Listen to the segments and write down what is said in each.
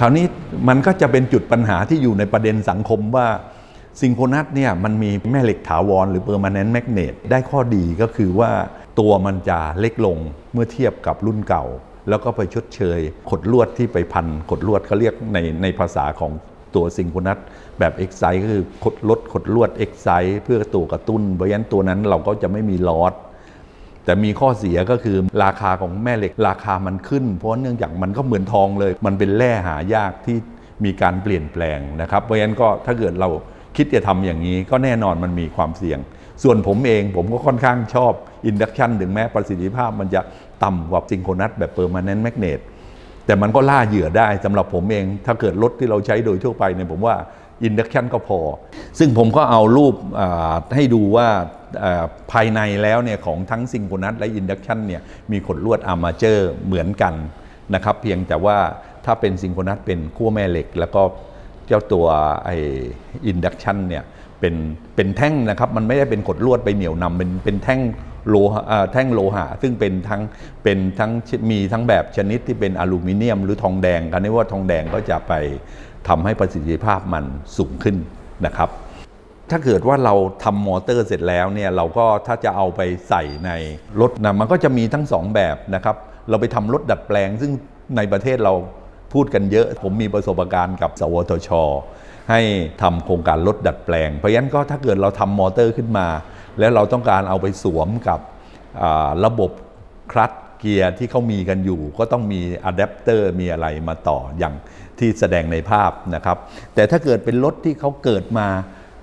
คราวนี้มันก็จะเป็นจุดปัญหาที่อยู่ในประเด็นสังคมว่าซิงโครนัสเนี่ยมันมีแม่เหล็กถาวรหรือเปอร์มานแนนต์แมกเนตได้ข้อดีก็คือว่าตัวมันจะเล็กลงเมื่อเทียบกับรุ่นเก่า แล้วก็ไปชดเชยขดลวดที่ไปพันขดลวดเขาเรียกในในภาษาของตัวซิงโครนัสแบบเอ็กไซก็คือขดลดขดลวดเอ็กไซเพื่อตัวกระตุ้นเพราะฉะนั้นตัวนั้นเราก็จะไม่มีลอส แต่มีข้อเสียก็คือราคาของแม่เหล็กราคามันขึ้น เพราะเนื่องจากมันก็เหมือนทองเลย มันเป็นแร่หายากที่มีการเปลี่ยนแปลงนะครับ เพราะฉะนั้นก็ถ้าเกิดเราคิดจะทำอย่างนี้ก็แน่นอนมันมีความเสี่ยง ส่วนผมเองผมก็ค่อนข้างชอบอินดักชันถึงแม้ประสิทธิภาพมันจะต่ำกว่าซิงโครนัสแบบเปอร์มานแนนต์แมกเนตแต่มันก็ล่าเหยื่อได้สำหรับผมเอง ถ้าเกิดรถที่เราใช้โดยทั่วไปเนี่ยผมว่าอินดักชันก็พอ ซึ่งผมก็เอารูปให้ดูว่า ภายในแล้วเนี่ยของทั้งซิงโครนัสและอินดักชันเนี่ยมีขดลวดอาร์มาเจอร์เหมือนกันนะครับเพียงแต่ว่าถ้าเป็นซิงโครนัสเป็นขั้วแม่เหล็ก แล้วก็เจ้าตัวไออินดักชันเนี่ยเป็นเป็นแท่งนะครับมันไม่ได้เป็นขดลวดไปเหนี่ยวนำเป็นเป็นแท่งโลหะแท่งโลหะ ซึ่งเป็นทั้งเป็นทั้งมีทั้งแบบชนิดที่เป็นอลูมิเนียม หรือทองแดงกันนี้ว่าทองแดงก็จะไปทำให้ประสิทธิภาพมันสูงขึ้นนะครับ ถ้าเกิดว่าเราทำมอเตอร์เสร็จแล้วเนี่ยเราก็ถ้าจะเอาไปใส่ในรถนะมันก็จะมีทั้งสองแบบนะครับ เราไปทำรถดัดแปลง ซึ่งในประเทศเราพูดกันเยอะ ผมมีประสบการณ์กับสวทช ให้ทำโครงการรถดัดแปลง เพราะฉะนั้นก็ถ้าเกิดเราทำมอเตอร์ขึ้นมา แล้วเราต้องการเอาไปสวมกับระบบคลัตช์เกียร์ที่เขามีกันอยู่ ก็ต้องมีอะแดปเตอร์มีอะไรมาต่ออย่างที่แสดงในภาพนะครับ แต่ถ้าเกิดเป็นรถที่เขาเกิดมา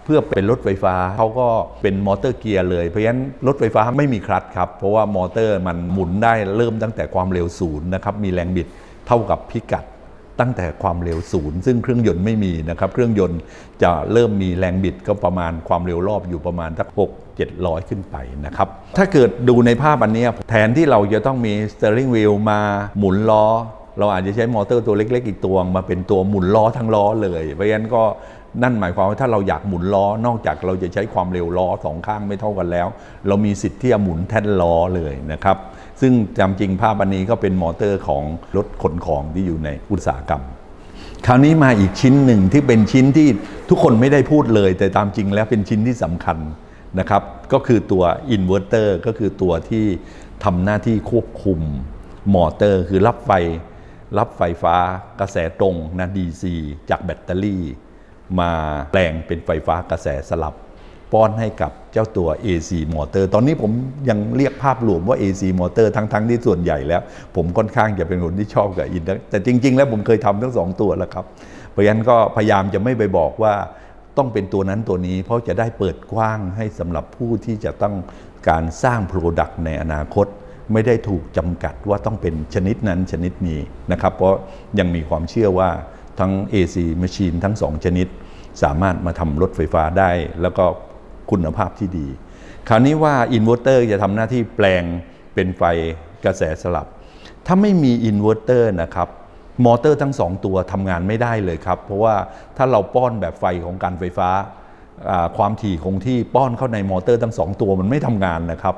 เพื่อเป็นรถไฟฟ้าเขาก็เป็นมอเตอร์เกียร์เลยเพราะฉะนั้นรถไฟฟ้าไม่มีคลัตช์ครับ เพราะว่ามอเตอร์มันหมุนได้เริ่มตั้งแต่ความเร็วศูนย์นะครับมีแรงบิดเท่ากับพิกัดตั้งแต่ความเร็วศูนย์ซึ่งเครื่องยนต์ไม่มีนะครับ เครื่องยนต์จะเริ่มมีแรงบิดก็ประมาณความเร็วรอบอยู่ประมาณสัก6 700 ขึ้นไปนะครับ ถ้าเกิดดูในภาพอันนี้แทนที่เราจะต้องมี steering wheel มาหมุนล้อ เราอาจจะใช้มอเตอร์ตัวเล็ก ๆ อีกตัวมาเป็นตัวหมุนล้อทั้งล้อเลย เพราะฉะนั้นก็ นั่นหมายความว่าถ้าเราอยากหมุนล้อนอกจากเราจะใช้ความเร็วล้อสองข้างไม่เท่ากันแล้ว เรามีสิทธิ์ที่จะหมุนแท่นล้อเลยนะครับ ซึ่งจำจริงภาพอันนี้ก็เป็นมอเตอร์ของรถขนของที่อยู่ในอุตสาหกรรม คราวนี้มาอีกชิ้นหนึ่งที่เป็นชิ้นที่ทุกคนไม่ได้พูดเลย แต่ตามจริงแล้วเป็นชิ้นที่สำคัญนะครับ ก็คือตัวอินเวอร์เตอร์ก็คือตัวที่ทำหน้าที่ควบคุมมอเตอร์ คือรับไฟรับไฟฟ้ากระแสตรงนะ DC จากแบตเตอรี่ มาแปลงเป็นไฟฟ้ากระแสสลับ ป้อนให้กับเจ้าตัว AC มอเตอร์ตอนนี้ผมยังเรียกภาพรวมว่า AC มอเตอร์ทั้งๆที่ส่วนใหญ่แล้ว ผมค่อนข้างจะเป็นคนที่ชอบกับอินแต่จริง ๆ แล้วผมเคยทำทั้งสองตัวแล้วครับเพราะฉะนั้นก็พยายามจะไม่ไปบอกว่าต้องเป็นตัวนั้นตัวนี้เพราะจะได้เปิดกว้างให้สำหรับผู้ที่จะต้องการสร้าง Product ในอนาคต ไม่ได้ถูกจำกัดว่าต้องเป็นชนิดนั้นชนิดนี้นะครับ เพราะยังมีความเชื่อว่า ทั้ง AC Machine ทั้งสองชนิด สามารถมาทำรถไฟฟ้าได้ แล้วก็คุณภาพที่ดี คราวนี้ว่าอินเวอร์เตอร์จะทำหน้าที่แปลงเป็นไฟกระแสสลับ ถ้าไม่มีอินเวอร์เตอร์นะครับมอเตอร์ทั้งสองตัวทำงานไม่ได้เลยครับ เพราะว่าถ้าเราป้อนแบบไฟของการไฟฟ้าอ่าความถี่คงที่ป้อนเข้าในมอเตอร์ทั้งสองตัวมันไม่ทำงานนะครับ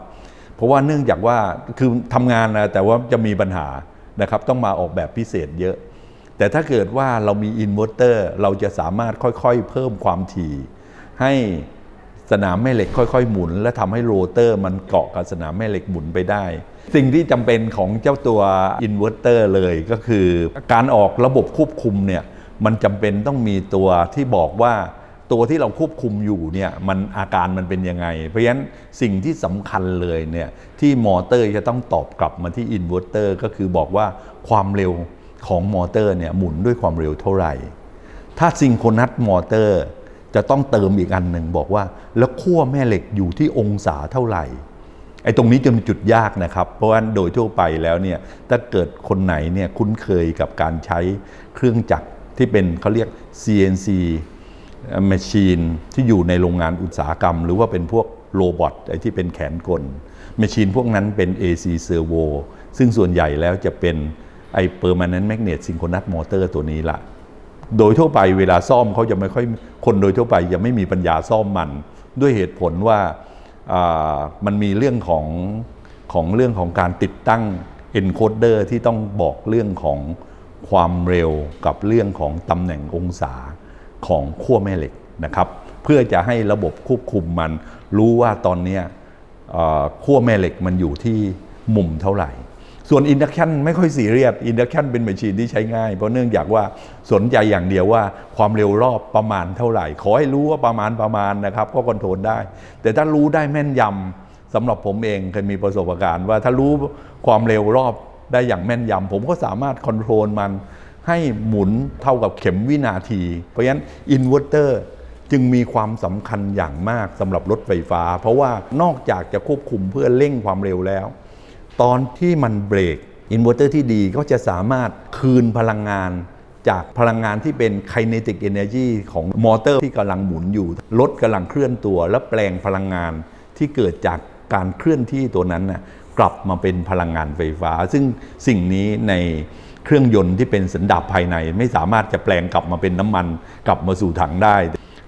เพราะว่าเนื่องจากว่าคือทำงานนะแต่ว่าจะมีปัญหานะครับต้องมาออกแบบพิเศษเยอะ แต่ถ้าเกิดว่าเรามีอินเวอร์เตอร์เราจะสามารถค่อยๆ เพิ่มความถี่ ให้สนามแม่เหล็กค่อยๆ หมุน และทำให้โรเตอร์มันเกาะกับสนามแม่เหล็กหมุนไปได้ สิ่งที่จำเป็นของเจ้าตัวอินเวอร์เตอร์เลยก็คือ การออกระบบควบคุมเนี่ยมันจำเป็นต้องมีตัวที่บอกว่าตัวที่เราควบคุมอยู่เนี่ยมันอาการมันเป็นยังไง เพราะฉะนั้นสิ่งที่สำคัญเลยเนี่ยที่มอเตอร์จะต้องตอบกลับมาที่อินเวอร์เตอร์ก็คือบอกว่าความเร็ว ของมอเตอร์เนี่ยหมุนด้วยความเร็วเท่าไหร่ ถ้าซิงโครนัสมอเตอร์จะต้องเติมอีกอันหนึ่งบอกว่า แล้วขั้วแม่เหล็กอยู่ที่องศาเท่าไหร่ไอ้ตรงนี้จะเป็นจุดยากนะครับ เพราะว่าโดยทั่วไปแล้วเนี่ยถ้าเกิดคนไหนเนี่ยคุ้นเคยกับการใช้เครื่องจักรที่เป็นเขาเรียก CNC machine ที่อยู่ในโรงงานอุตสาหกรรม หรือว่าเป็นพวกโรบอทไอ้ที่เป็นแขนกลแมชชีนพวกนั้นเป็น AC servo ซึ่งส่วนใหญ่แล้วจะเป็น ไอ้ permanent magnet synchronous motor ตัวนี้ละโดยทั่วไปเวลาซ่อมเขาจะไม่ค่อยคนโดยทั่วไปจะไม่มีปัญญาซ่อมมัน ด้วยเหตุผลว่ามันมีเรื่องของของเรื่องของการติดตั้ง encoder ที่ต้องบอกเรื่องของความเร็วกับเรื่องของตำแหน่งองศาของขั้วแม่เหล็กนะครับ เพื่อจะให้ระบบควบคุมมัน รู้ว่าตอนนี้ขั้วแม่เหล็กมันอยู่ที่มุมเท่าไหร่ ส่วนอินดักชันไม่ค่อยซีเรียสอินดักชันเป็นแมชชีนที่ใช้ง่าย เพราะเนื่องจากว่าสนใจอย่างเดียวว่าความเร็วรอบประมาณเท่าไหร่ ขอให้รู้ว่าประมาณประมาณนะครับก็คอนโทรลได้ แต่ถ้ารู้ได้แม่นยำสำหรับผมเองเคยมีประสบการณ์ว่าถ้ารู้ความเร็วรอบได้อย่างแม่นยำผมก็สามารถคอนโทรลมันให้หมุนเท่ากับเข็มวินาที เพราะฉะนั้นอินเวอร์เตอร์จึงมีความสำคัญอย่างมากสำหรับรถไฟฟ้า เพราะว่านอกจากจะควบคุมเพื่อเร่งความเร็วแล้ว ตอนที่มันเบรกอินเวอร์เตอร์ที่ดีก็จะสามารถคืนพลังงานจากพลังงานที่เป็น kinetic energy ของมอเตอร์ที่กำลังหมุนอยู่ รถกำลังเคลื่อนตัว และแปลงพลังงานที่เกิดจากการเคลื่อนที่ตัวนั้นนะกลับมาเป็นพลังงานไฟฟ้า ซึ่งสิ่งนี้ในเครื่องยนต์ที่เป็นสันดาปภายใน ไม่สามารถจะแปลงกลับมาเป็นน้ำมัน กลับมาสู่ถังได้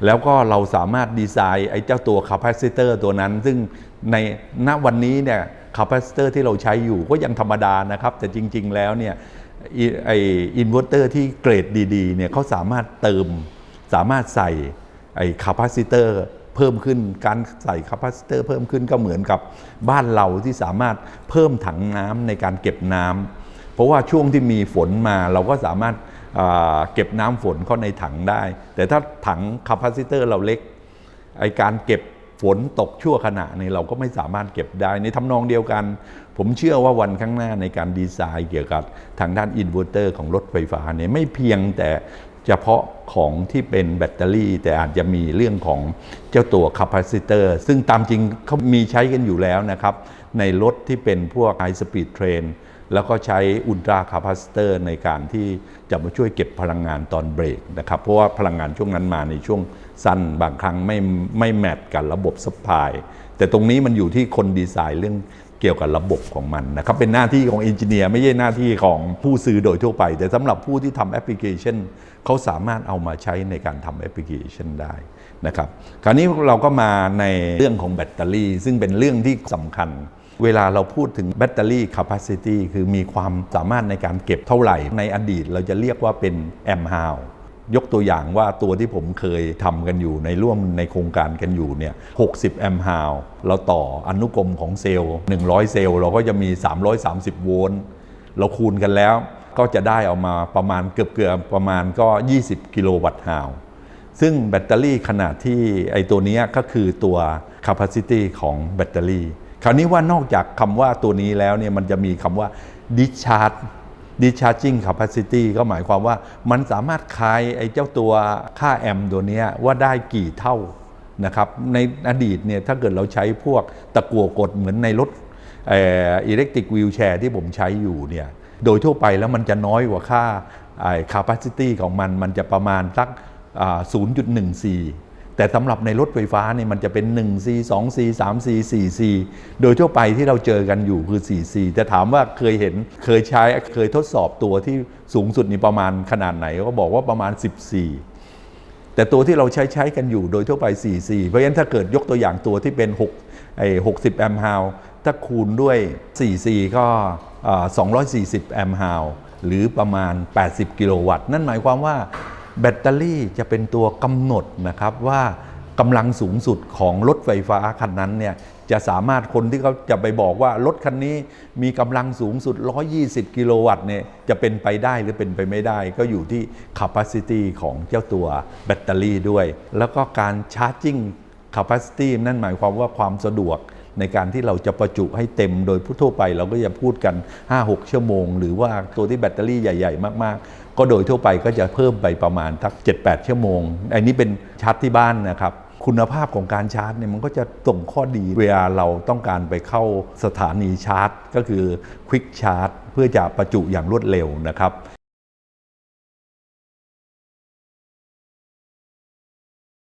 แล้วก็เราสามารถดีไซน์ไอ้เจ้าตัวคาปาซิเตอร์ตัวนั้น ซึ่งในณวันนี้เนี่ย คาปาซิเตอร์ที่เราใช้อยู่ก็ยังธรรมดานะครับ แต่จริง ๆ แล้วเนี่ยไออินเวอร์เตอร์ที่เกรดดีๆเนี่ยเขาสามารถเติม สามารถใส่ไอคาปาซิเตอร์เพิ่มขึ้นการใส่คาปาซิเตอร์เพิ่มขึ้นก็เหมือนกับบ้านเราที่สามารถเพิ่มถังน้ำในการเก็บน้ำเพราะว่าช่วงที่มีฝนมาเราก็สามารถเก็บน้ำฝนเข้าในถังได้ แต่ถ้าถังคาปาซิเตอร์เราเล็กไอการเก็บ ฝนตกชั่วขณะนี้เราก็ไม่สามารถเก็บได้ ในทำนองเดียวกัน ผมเชื่อว่าวันข้างหน้าในการดีไซน์เกี่ยวกับทางด้านอินเวอร์เตอร์ของรถไฟฟ้าเนี่ยไม่เพียงแต่เฉพาะของที่เป็นแบตเตอรี่ แต่อาจจะมีเรื่องของเจ้าตัวคาปาซิเตอร์ซึ่งตามจริงเขามีใช้กันอยู่แล้วนะครับ ในรถที่เป็นพวกไฮสปีดเทรนแล้วก็ใช้อุลตราคาปาซิเตอร์ในการที่จะมาช่วยเก็บพลังงานตอนเบรกนะครับ เพราะว่าพลังงานช่วงนั้นมาในช่วง สั้นบางครั้งไม่ไม่แมทกับระบบสปายแต่ตรงนี้มันอยู่ที่คนดีไซน์เรื่องเกี่ยวกับระบบของมันนะครับ เป็นหน้าที่ของเอนจิเนียร์ไม่ใช่หน้าที่ของผู้ซื้อโดยทั่วไป แต่สำหรับผู้ที่ทำแอปพลิเคชันเขาสามารถเอามาใช้ในการทำแอปพลิเคชันได้นะครับ คราวนี้เราก็มาในเรื่องของแบตเตอรี่ ซึ่งเป็นเรื่องที่สำคัญ เวลาเราพูดถึงแบตเตอรี่ capacity คือมีความสามารถในการเก็บเท่าไหร่ ในอดีตเราจะเรียกว่าเป็นแอมฮาว ยกตัวอย่างว่าตัวที่ผมเคยทำกันอยู่ในร่วมในโครงการกันอยู่เนี่ย 60 แอมฮาวเราต่ออนุกรมของเซลล์ 100 เซลล์เราก็จะมี 330 โวลต์ เราคูณกันแล้วก็จะได้ออกมาประมาณเกือบเกือบประมาณก็ 20 กิโลวัตต์ฮาวซึ่งแบตเตอรี่ขนาดที่ไอตัวนี้ก็คือตัว capacity ของแบตเตอรี่ คราวนี้ว่านอกจากคำว่าตัวนี้แล้วเนี่ยมันจะมีคำว่า discharge discharging capacity ก็หมายความว่ามันสามารถคายไอ้เจ้าตัวค่าแอมป์ตัวนี้ว่าได้กี่เท่านะครับในอดีตเนี่ยถ้าเกิดเราใช้พวกตะกั่วกดเหมือนในรถเอิเล็กทริกวิวแชร์ที่ผมใช้อยู่เนี่ยโดยทั่วไปแล้วมันจะน้อยกว่าค่าไอ้ capacity ของมัน มันจะประมาณสักอ่า0.14 แต่สำหรับในรถไฟฟ้าเนี่ยมันจะเป็น 1C 2C 3C 4C โดยทั่วไปที่เราเจอกันอยู่คือ 4C แต่ถามว่าเคยเห็นเคยใช้เคยทดสอบตัวที่สูงสุดนี่ประมาณขนาดไหน ก็บอกว่าประมาณ 14 แต่ตัวที่เราใช้ใช้กันอยู่โดยทั่วไป 4C เพราะฉะนั้นถ้าเกิดยกตัวอย่างตัวที่เป็น6ไอ้60แอมป์ฮาวถ้าคูณด้วย 4C ก็ 240 แอมป์ฮาวหรือประมาณ 80 กิโลวัตต์ นั่นหมายความว่า แบตเตอรี่จะเป็นตัวกำหนดนะครับว่ากำลังสูงสุดของรถไฟฟ้าคันนั้นเนี่ยจะสามารถคนที่เขาจะไปบอกว่ารถคันนี้มีกำลังสูงสุด 120 กิโลวัตต์เนี่ยจะเป็นไปได้หรือเป็นไปไม่ได้ ก็อยู่ที่ capacity ของเจ้าตัวแบตเตอรี่ด้วย แล้วก็การ charging capacity นั่นหมายความว่าความสะดวกในการที่เราจะประจุให้เต็มโดยผู้ทั่วไปเราก็จะพูดกัน 5-6 ชั่วโมง หรือว่าตัวที่แบตเตอรี่ใหญ่ ๆ มาก ๆ ก็โดยทั่วไปก็จะเพิ่มไปประมาณสัก7-8 ชั่วโมง อันนี้เป็นชาร์จที่บ้านนะครับ คุณภาพของการชาร์จเนี่ยมันก็จะส่งข้อดีเวลาเราต้องการไปเข้าสถานีชาร์จ ก็คือควิกชาร์จเพื่อจะประจุอย่างรวดเร็วนะครับ